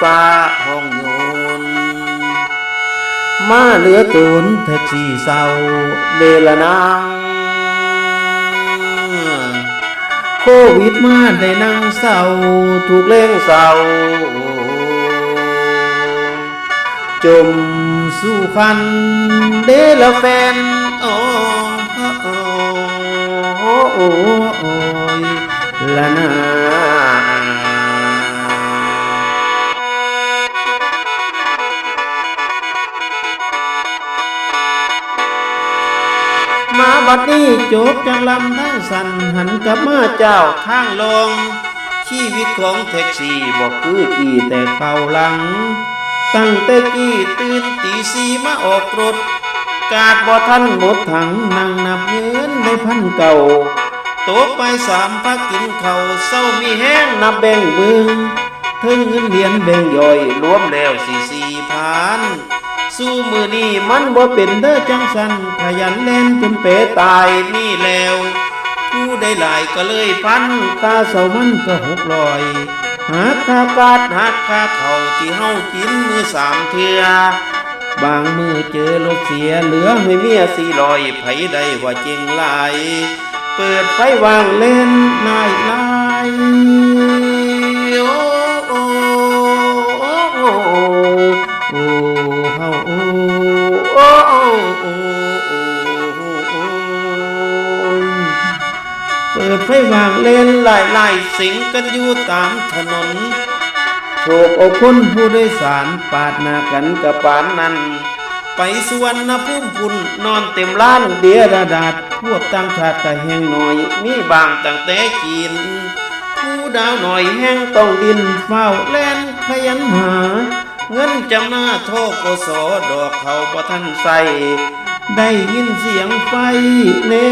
ฟ้าห้องยน มาเหลือตูนเธอจีเศร้าเลละนางโควิดมาในนางเศร้าถูกเล่งเศร้าจมสู่พันเดละแฟนโอ้โอ้โอ้ละนา บัดนี้จบจากลำทั้งสันหันกลับมาเจ้าทางลง ชีวิตของแท็กซี่บอกคือกี่แต่เก่าหลัง ตั้งแต่กี้ตื่นตีสีมาออกรถ กาดบ่ทันหมดถังนั่งนับเงินได้พันเก่าโตกไปสามพักกินเขาเศร้ามีแห้งนับแบ่งเบิงถึงเงินเหรียญแบ่งย่อยรวมแล้วสี่สี่พัน สู้มือนี่มันบ่เป็นเด้อจังสันขยันเล่นจนเป๋ตายนี่แล้วผู้ได้หลายก็เลยพันค่าเสามันก็หกลอย หาค่ากาดหาค่าเขาที่เฮากินมือสามเทือบางมือเจอรถเสียเหลือให้เมียสี่ลอยไผได้ว่าจริงหลาย เปิดไฟวางเล่นนายลาย ดไฟวางเล่นไล่ไล่สิงกันอยู่ตามถนน โชคอกคนผู้โดยสารปาดหน้ากันกับปานนั้น ไปสวนนภูมิพุ่นนอนเต็มร้านเดียระดาษพวกต่างชาติก็แห้งหน่อย มีบางตั้งแต่จีนผู้ดาวหน่อยแห้งต้องดินเฝ้าแล่นขยันหา เงินจำหน้าโทษกสดอกเขาประทันใส่ได้ยินเสียงไฟเน้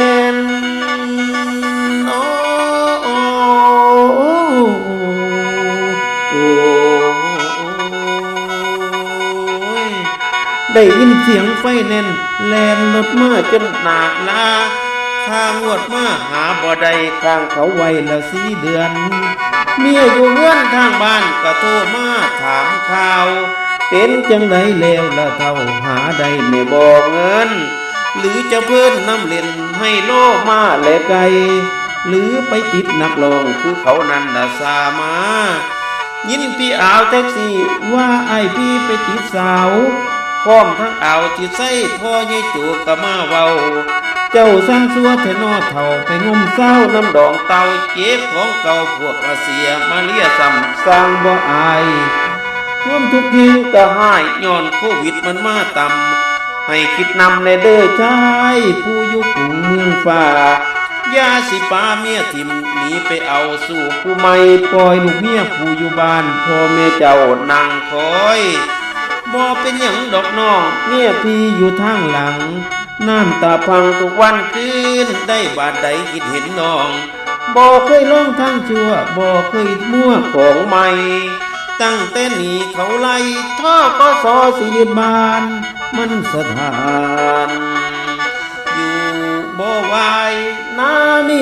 ได้ยินเสียงไฟแน่น แลนรถมาจนหนาลาข้างวดมาหาบ่ได้ข้างเขาไว้ละสีเดือน เมียอยู่เงื่อนทางบ้านก็โทรมาถามข่าว เป็นจังไดแล้วละเท่าหาได้ไม่บอกเงิน หรือจะเพิ่นน้ำเล่นให้โลมาแลไกลหรือไปติดนักลงคือเขานั้นละสามา ยินพี่อาวแท็กซี่ว่าไอพี่ไปติดสาว พร้อมทั้งอาวจิตใส่พ่อใหญ่จูกะมาเว้า เจ้าสร้างสัวเทนอเท่าไปงมเศร้าน้ำดองเตาเจ็บของเก่าพวกอาเซียมาเลียซ้ำสร้างบ่อายท่วมทุกทีก็หายย้อนโควิดมันมาต่ำให้คิดนำในเด้อชายผู้อยู่กรุงเมืองฟ้ายาสิปาเมียทิมหนีไปเอาสู่ผู้ไม่ปล่อยลูกเมียผู้อยู่บ้านพ่อแม่เจ้านั่งคอย บ่เป็นหยังดอกน้องเมียพี่อยู่ทางหลังน้ำตาพังทุกวันคืนได้บาดใดคิดเห็นน้องบ่เคยล่องทางชั่วบ่เคยมั่วของใหม่ ตั้งแต่นีเขาไล่ท่อก็สอสีบานมันสถานอยู่บ่ไหวนามี